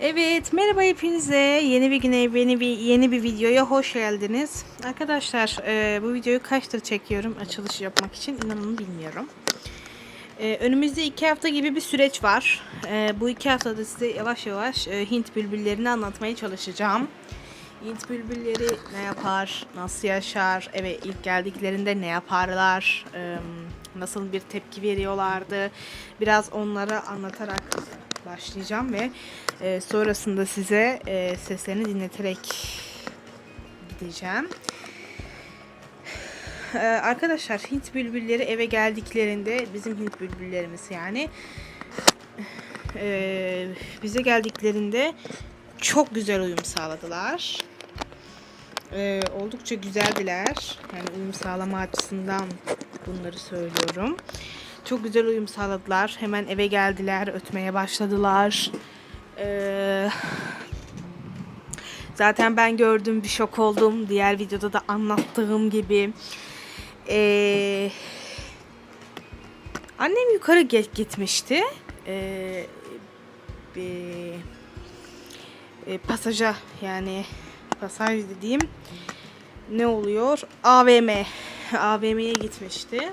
Evet, merhaba hepinize. Yeni bir güne, yeni bir yeni bir videoya hoş geldiniz. Arkadaşlar, e, bu videoyu kaçtır çekiyorum açılış yapmak için inanın bilmiyorum. E, önümüzde iki hafta gibi bir süreç var. E, bu iki haftada size yavaş yavaş e, Hint bülbüllerini anlatmaya çalışacağım. Hint bülbülleri ne yapar, nasıl yaşar, eve ilk geldiklerinde ne yaparlar, e, nasıl bir tepki veriyorlardı. Biraz onlara anlatarak başlayacağım ve e, sonrasında size e, seslerini dinleterek gideceğim. E, arkadaşlar Hint bülbülleri eve geldiklerinde bizim Hint bülbüllerimiz yani e, bize geldiklerinde çok güzel uyum sağladılar. E, oldukça güzeldiler. Yani uyum sağlama açısından bunları söylüyorum. Çok güzel uyum sağladılar. Hemen eve geldiler, ötmeye başladılar. Ee, zaten ben gördüm, bir şok oldum. Diğer videoda da anlattığım gibi. Ee, annem yukarı gitmişti. Ee, bir e, pasaja yani pasaj dediğim ne oluyor? AVM. AVM'ye gitmişti.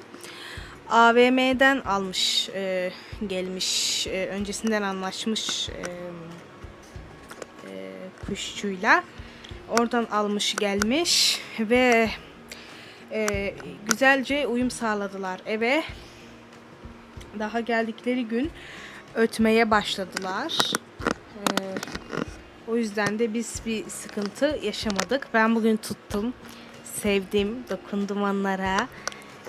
AVM'den almış e, gelmiş e, öncesinden anlaşmış e, e, kuşçuyla. Oradan almış gelmiş ve e, güzelce uyum sağladılar eve. Daha geldikleri gün ötmeye başladılar. E, o yüzden de biz bir sıkıntı yaşamadık. Ben bugün tuttum sevdim dokundum onlara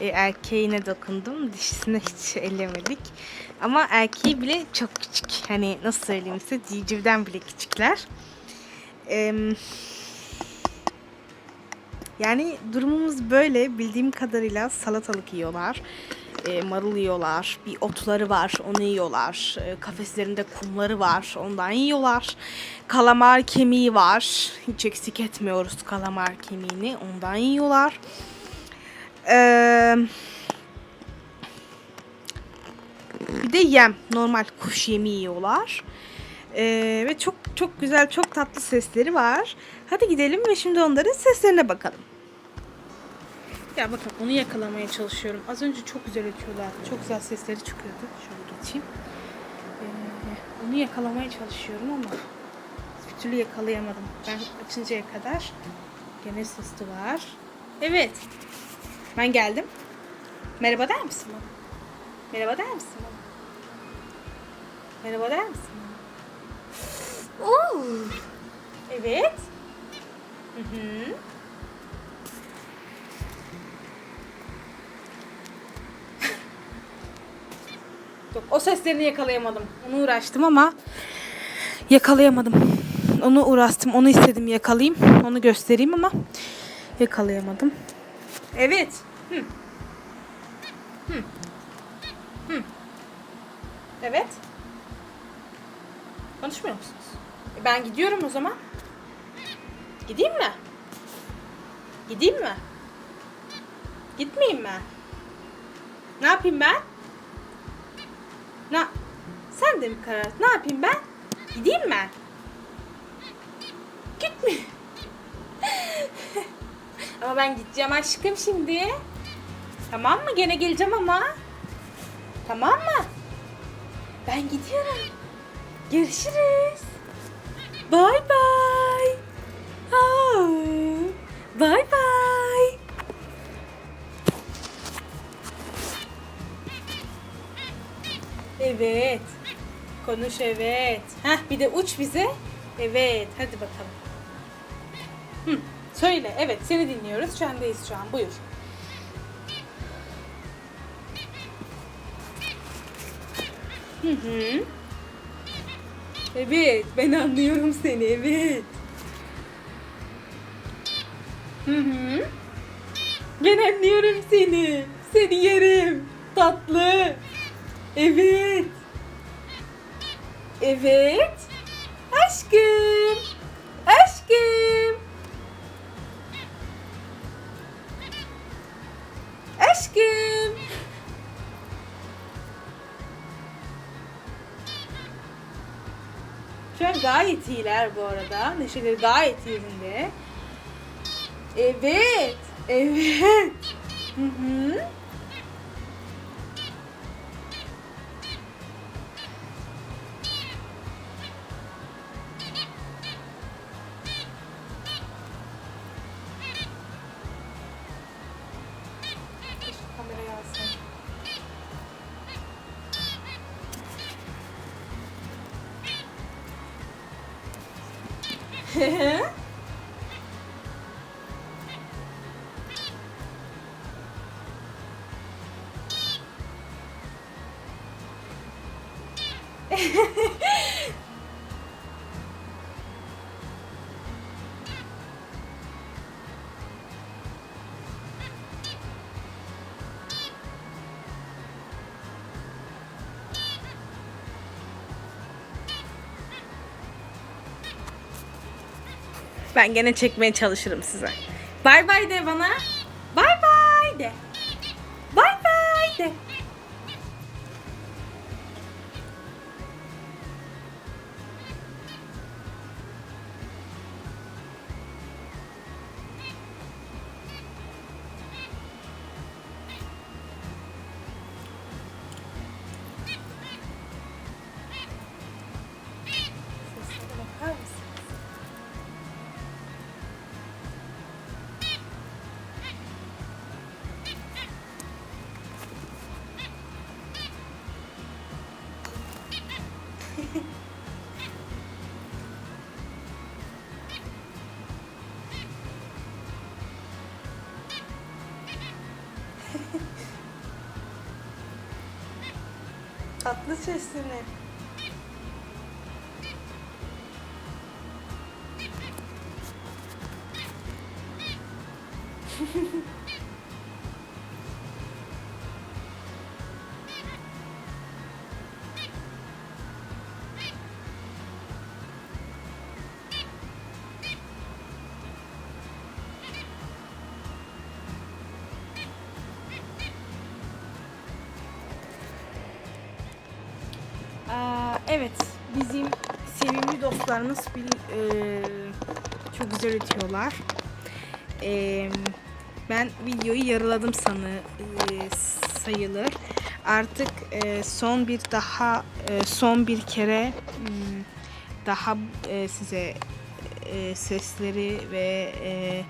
e, erkeğine dokundum. Dişisine hiç ellemedik. Ama erkeği bile çok küçük. Hani nasıl söyleyeyim size civcivden bile küçükler. E, yani durumumuz böyle. Bildiğim kadarıyla salatalık yiyorlar. E, marul yiyorlar. Bir otları var. Onu yiyorlar. E, kafeslerinde kumları var. Ondan yiyorlar. Kalamar kemiği var. Hiç eksik etmiyoruz kalamar kemiğini. Ondan yiyorlar. Ee, bir de yem. Normal kuş yemi yiyorlar. Ee, ve çok çok güzel, çok tatlı sesleri var. Hadi gidelim ve şimdi onların seslerine bakalım. Ya bakın onu yakalamaya çalışıyorum. Az önce çok güzel ötüyorlar. Çok güzel sesleri çıkıyordu. Şöyle geçeyim. Ee, onu yakalamaya çalışıyorum ama bir türlü yakalayamadım. Ben açıncaya kadar gene sesli var. Evet. Ben geldim. Merhaba der misin bana? Merhaba der misin bana? Merhaba der misin bana? Oo. Evet. Hı hı. Yok, o seslerini yakalayamadım. Onu uğraştım ama yakalayamadım. Onu uğraştım. Onu istedim yakalayayım. Onu göstereyim ama yakalayamadım. Evet. Hı. Hı. Hı. Evet. Konuşmuyor musunuz? E ben gidiyorum o zaman. Gideyim mi? Gideyim mi? Gitmeyeyim mi? Ne yapayım ben? Ne? Sen de mi karar? Ne yapayım ben? Gideyim mi? Gitme. Ama ben gideceğim aşkım şimdi. Tamam mı? Gene geleceğim ama. Tamam mı? Ben gidiyorum. Görüşürüz. Bye bye. Aa, Bye bye. Evet. Konuş evet. Heh bir de uç bize. Evet hadi bakalım. Hı, söyle evet seni dinliyoruz. Sendeyiz şu an buyur. Hı hı. Evet ben anlıyorum seni evet. Hı hı. Ben anlıyorum seni. Seni yerim. Tatlı. Evet. Evet. Aşkım. İyiler bu arada. Neşeleri gayet yerinde. Evet. Evet. Hı hı. Hehehe Ben gene çekmeye çalışırım size. Bay bay de bana. Bay bay de. Bay bay de. Tatlı sesini. Aa, evet, bizim sevimli dostlarımız bir, e, çok güzel ötüyorlar. E, ben videoyu yarıladım sanı e, sayılır. Artık e, son bir daha e, son bir kere hmm, daha e, size e, sesleri ve e,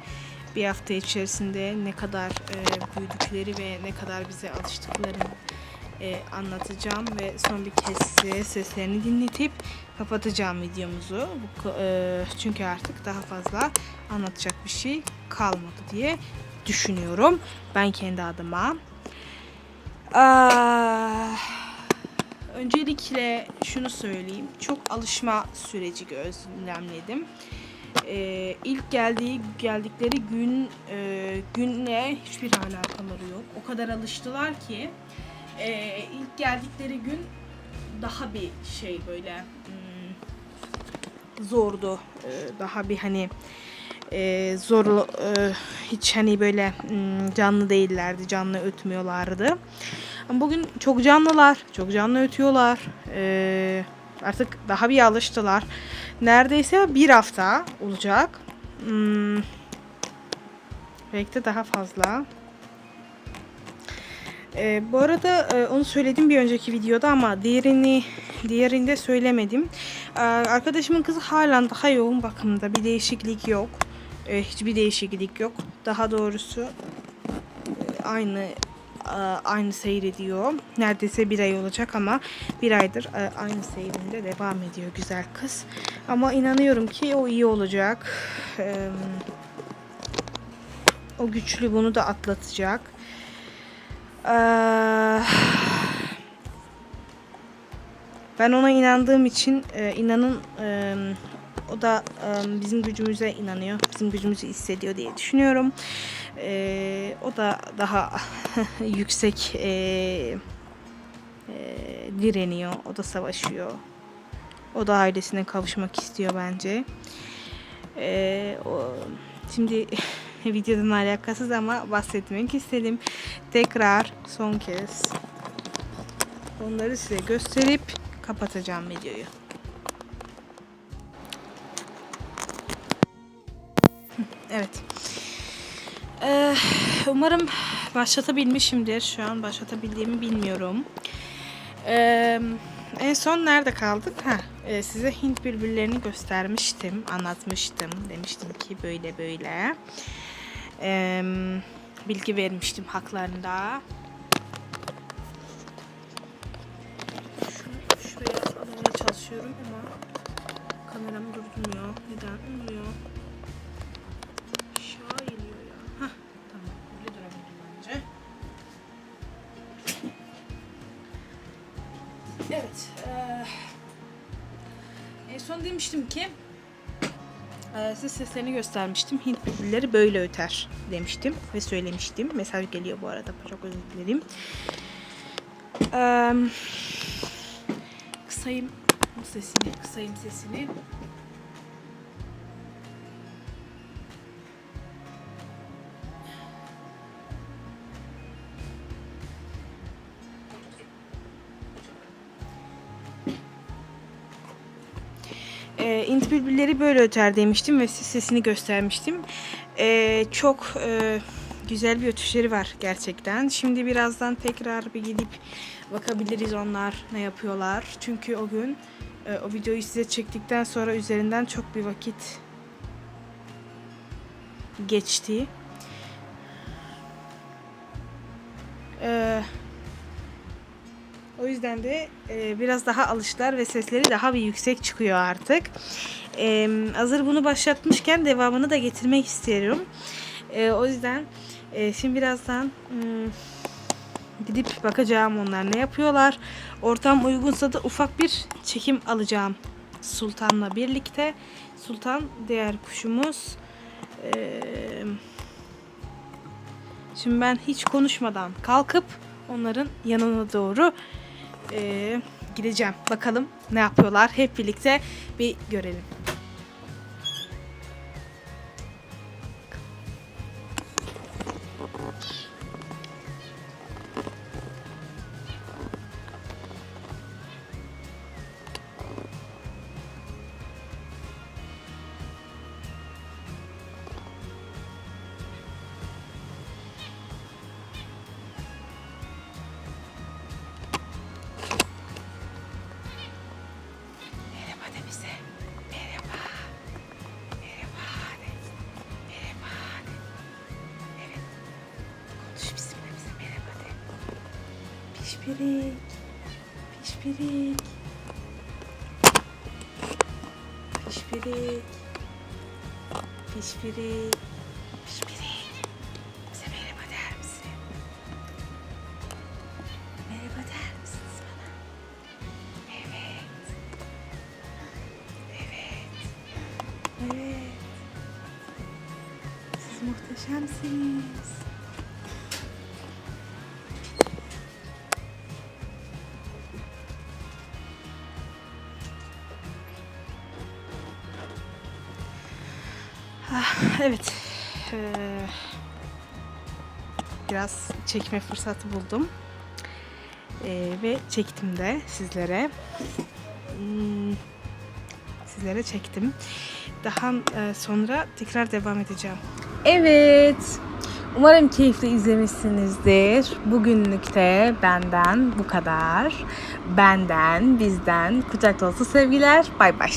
bir hafta içerisinde ne kadar e, büyüdükleri ve ne kadar bize alıştıklarını e, anlatacağım ve son bir kez size seslerini dinletip kapatacağım videomuzu. Bu, e, çünkü artık daha fazla anlatacak bir şey kalmadı diye düşünüyorum. Ben kendi adıma. Aa, öncelikle şunu söyleyeyim. Çok alışma süreci gözlemledim. Ee, ilk geldiği geldikleri gün e, günle hiçbir alakaları yok. O kadar alıştılar ki e, ilk geldikleri gün daha bir şey böyle hmm, zordu. Ee, daha bir hani e, zor e, hiç hani böyle hmm, canlı değillerdi. Canlı ötmüyorlardı. Bugün çok canlılar. Çok canlı ötüyorlar. Ee, artık daha bir alıştılar. Neredeyse bir hafta olacak. Hmm, belki de daha fazla. Ee, bu arada e, onu söyledim bir önceki videoda ama diğerini diğerinde söylemedim. Ee, arkadaşımın kızı halen daha yoğun bakımda. Bir değişiklik yok. Ee, hiçbir değişiklik yok. Daha doğrusu e, aynı e, aynı seyrediyor. Neredeyse bir ay olacak ama bir aydır e, aynı seyrinde devam ediyor güzel kız. Ama inanıyorum ki o iyi olacak. O güçlü bunu da atlatacak. Ee, ben ona inandığım için e, inanın e, o da e, bizim gücümüze inanıyor. Bizim gücümüzü hissediyor diye düşünüyorum. E, o da daha yüksek e, e, direniyor. O da savaşıyor. O da ailesine kavuşmak istiyor bence. E, o, şimdi videodan alakasız ama bahsetmek istedim. Tekrar son kez onları size gösterip kapatacağım videoyu. Evet. Ee, umarım başlatabilmişimdir. Şu an başlatabildiğimi bilmiyorum. Ee, en son nerede kaldık? Ha, e, size Hint bülbüllerini göstermiştim, anlatmıştım. Demiştim ki böyle böyle. Ee, bilgi vermiştim haklarında. Şu, şuraya almaya çalışıyorum ama kameram durdurmuyor. Neden olmuyor? Aşağı iniyor ya. Hah, tamam. Böyle durabilirim bence. Evet. eee, en son demiştim ki eee size seslerini göstermiştim. Hint bülbülleri böyle öter demiştim ve söylemiştim. Mesaj geliyor bu arada. Çok özür dilerim. Eee, kısayım sesini, kısayım sesini. Bülbülleri böyle öter demiştim ve sesini göstermiştim. E, çok e, güzel bir ötüşleri var gerçekten. Şimdi birazdan tekrar bir gidip bakabiliriz onlar ne yapıyorlar. Çünkü o gün e, o videoyu size çektikten sonra üzerinden çok bir vakit geçti. Eee o yüzden de e, biraz daha alıştılar ve sesleri daha bir yüksek çıkıyor artık. E, hazır bunu başlatmışken devamını da getirmek istiyorum. E, o yüzden e, şimdi birazdan hmm, gidip bakacağım onlar ne yapıyorlar. Ortam uygunsa da ufak bir çekim alacağım Sultan'la birlikte. Sultan diğer kuşumuz. E, şimdi ben hiç konuşmadan kalkıp onların yanına doğru e, gideceğim. Bakalım ne yapıyorlar. Hep birlikte bir görelim. Pişpirik. Pişpirik. Pişpirik. Pişpirik. Pişpirik. Bize merhaba der misin? Merhaba der misiniz bana? Evet. Evet. Evet. Siz muhteşemsiniz. Evet. Ee, biraz çekme fırsatı buldum. Ee, ve çektim de sizlere. Hmm, sizlere çektim. Daha e, sonra tekrar devam edeceğim. Evet. Umarım keyifli izlemişsinizdir. Bugünlük de benden bu kadar. Benden, bizden kucak dolusu sevgiler. Bay bay.